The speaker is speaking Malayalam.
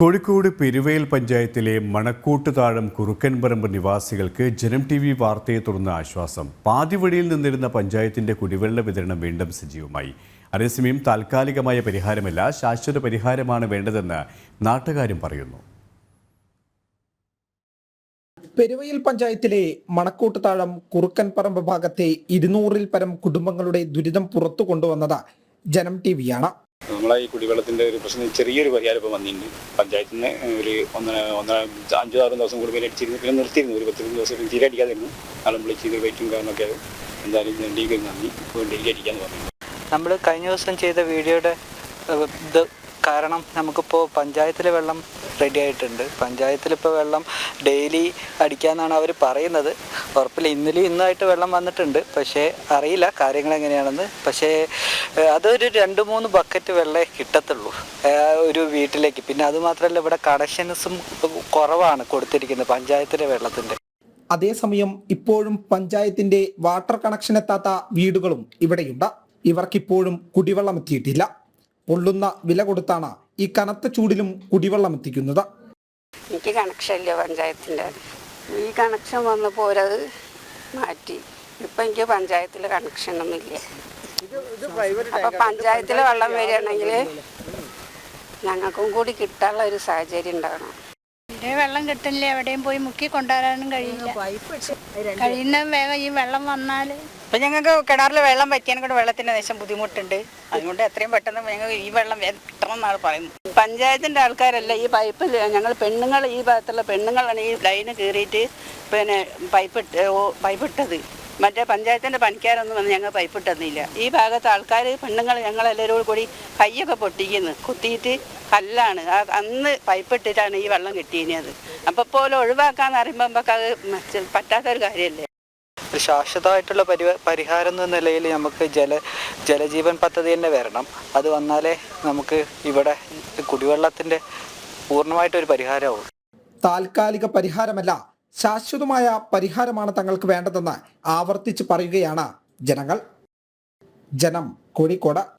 കോഴിക്കോട് പെരുവയൽ പഞ്ചായത്തിലെ മണക്കൂട്ടുതാഴം കുറുക്കൻപറമ്പ് നിവാസികൾക്ക് ജനം ടി വി വാർത്തയെ തുടർന്ന് ആശ്വാസം. പാതിവഴിയിൽ നിന്നിരുന്ന പഞ്ചായത്തിന്റെ കുടിവെള്ള വിതരണം വീണ്ടും സജീവമായി. അതേസമയം താൽക്കാലികമായ പരിഹാരമല്ല ശാശ്വത പരിഹാരമാണ് വേണ്ടതെന്ന് നാട്ടുകാരും പറയുന്നു. പെരുവയിൽ പഞ്ചായത്തിലെ മണക്കൂട്ടുതാഴം കുറുക്കൻപറമ്പ് ഭാഗത്തെ ഇരുന്നൂറിൽ പരം കുടുംബങ്ങളുടെ ദുരിതം പുറത്തു കൊണ്ടുവന്നത് ജനം ടി വിയാണ്. നമ്മളെ ഈ കുടിവെള്ളത്തിന്റെ ഒരു പ്രശ്നം ചെറിയൊരു പരിഹാരം ഇപ്പോൾ വന്നിട്ടുണ്ട്. പഞ്ചായത്തിൽ നിന്ന് ഒരു ഒന്നര ഒന്നര അഞ്ചോ ആറും ദിവസം കൂടി പേര് അടിച്ചിരുന്നു. പിന്നെ നിർത്തിയിരുന്നു. ഒരു പത്തിരുന്ന് ദിവസം തീരെ അടിക്കാതിരുന്നു. നാളെ വിളിച്ച് ഇത് വെയിറ്റും കാരണമൊക്കെ എന്തായാലും ഡെയിലി നന്ദി. ഡെയിലി അടിക്കാന്ന് പറഞ്ഞു നമ്മൾ കഴിഞ്ഞ ദിവസം ചെയ്ത വീഡിയോയുടെ കാരണം നമുക്കിപ്പോൾ പഞ്ചായത്തിലെ വെള്ളം റെഡി ആയിട്ടുണ്ട്. പഞ്ചായത്തിൽ ഇപ്പോൾ വെള്ളം ഡെയിലി അടിക്കാമെന്നാണ് അവർ പറയുന്നത്. ഉറപ്പില്ല ഇന്നലെ ഇന്നായിട്ട് വെള്ളം വന്നിട്ടുണ്ട്. പക്ഷേ അറിയില്ല കാര്യങ്ങൾ എങ്ങനെയാണെന്ന്. പക്ഷേ അതൊരു രണ്ട് മൂന്ന് ബക്കറ്റ് വെള്ളമേ കിട്ടത്തുള്ളൂ. ഒരു വീട്ടിലേക്ക്. പിന്നെ അതുമാത്രമല്ല ഇവിടെ കണക്ഷൻസും കുറവാണ് കൊടുത്തിരിക്കുന്നത് പഞ്ചായത്തിലെ വെള്ളത്തിന്റെ അതേസമയം ഇപ്പോഴും പഞ്ചായത്തിന്റെ വാട്ടർ കണക്ഷൻ എത്താത്ത വീടുകളും ഇവിടെയുണ്ട്. ഇവർക്കിപ്പോഴും കുടിവെള്ളം എത്തിയിട്ടില്ല. പൊള്ളുന്ന വില കൊടുത്താണ് ഈ കനത്ത ചൂടിലും കുടിവെള്ളം എത്തിക്കുന്നത്. എനിക്ക് കണക്ഷൻ ഇല്ല പഞ്ചായത്തിന്റെ. ഈ കണക്ഷൻ വന്നപ്പോൾ അവരത് മാറ്റി. ഇപ്പം എനിക്ക് പഞ്ചായത്തിൽ കണക്ഷനൊന്നും ഇല്ല. അപ്പം പഞ്ചായത്തിൽ വെള്ളം വരികയാണെങ്കിൽ ഞങ്ങൾക്കും കൂടി കിട്ടാനുള്ള ഒരു സാഹചര്യം ഉണ്ടാകണം. ഇവിടെ വെള്ളം കിട്ടില്ല എവിടെയും പോയി മുക്കി കൊണ്ടുവരാനും കഴിയില്ല. കഴിയുന്ന വേഗം ഈ വെള്ളം വന്നാൽ അപ്പം ഞങ്ങൾക്ക് കിണറിൽ വെള്ളം പറ്റിയാൽ കൂടെ വെള്ളത്തിന് ദേശം ബുദ്ധിമുട്ടുണ്ട്. അതുകൊണ്ട് എത്രയും പെട്ടെന്ന് ഞങ്ങൾ ഈ വെള്ളം കിട്ടണമെന്നാണ് കിട്ടണം എന്നാണ് പറയുന്നത്. പഞ്ചായത്തിന്റെ ആൾക്കാരല്ല ഈ പൈപ്പ് ഞങ്ങൾ പെണ്ണുങ്ങൾ ഈ ഭാഗത്തുള്ള പെണ്ണുങ്ങളാണ് ഈ ലൈന് കയറിയിട്ട് പിന്നെ പൈപ്പ് ഇട്ട് പൈപ്പ് ഇട്ടത്. മറ്റേ പഞ്ചായത്തിന്റെ പണിക്കാരൊന്നും വന്ന് ഞങ്ങൾ പൈപ്പ് ഇട്ടതില്ല ഈ ഭാഗത്ത് ആൾക്കാർ പെണ്ണുങ്ങൾ ഞങ്ങളെല്ലാവരും കൂടി കയ്യൊക്കെ പൊട്ടിക്കുന്നു. കുത്തിയിട്ട് കല്ലാണ്. ആ അന്ന് പൈപ്പ് ഇട്ടിട്ടാണ് ഈ വെള്ളം കിട്ടിയത് അപ്പോൾ പോലെ ഒഴിവാക്കാന്ന് പറയുമ്പോൾ നമുക്ക് അത് പറ്റാത്തൊരു കാര്യമല്ലേ ഒരു ശാശ്വതമായിട്ടുള്ള പരി പരിഹാരം എന്ന നിലയിൽ നമുക്ക് ജല ജലജീവൻ പദ്ധതി തന്നെ വരണം. അത് വന്നാലേ നമുക്ക് ഇവിടെ കുടിവെള്ളത്തിന്റെ പൂർണമായിട്ടൊരു പരിഹാരമാവും താൽക്കാലിക പരിഹാരമല്ല ശാശ്വതമായ പരിഹാരമാണ് തങ്ങൾക്ക് വേണ്ടതെന്ന് ആവർത്തിച്ച് പറയുകയാണ് ജനങ്ങൾ. ജനം കോഴിക്കോട്.